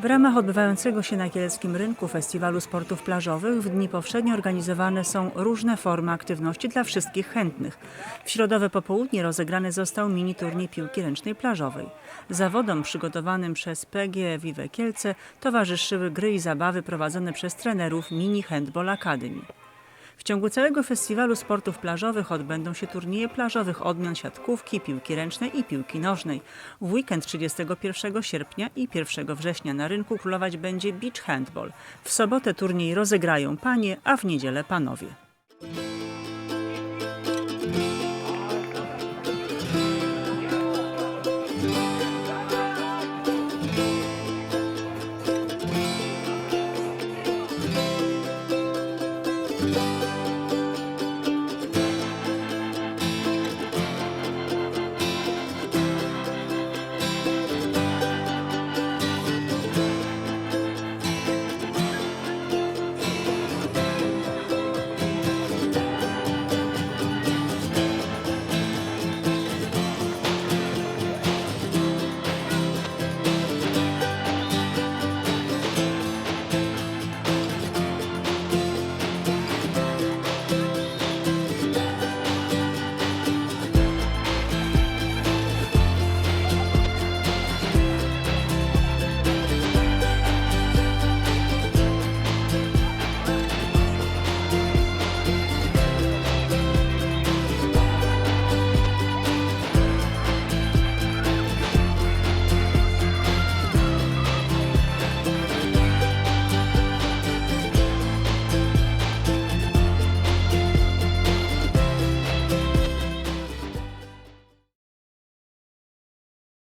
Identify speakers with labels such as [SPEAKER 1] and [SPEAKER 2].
[SPEAKER 1] W ramach odbywającego się na Kieleckim Rynku Festiwalu Sportów Plażowych w dni powszednie organizowane są różne formy aktywności dla wszystkich chętnych. W środowe popołudnie rozegrany został mini turniej piłki ręcznej plażowej. Zawodom przygotowanym przez PGE Vive Kielce towarzyszyły gry i zabawy prowadzone przez trenerów Mini Handball Academy. W ciągu całego festiwalu sportów plażowych odbędą się turnieje plażowych odmian siatkówki, piłki ręcznej i piłki nożnej. W weekend 31 sierpnia i 1 września na rynku królować będzie beach handball. W sobotę turniej rozegrają panie, a w niedzielę panowie.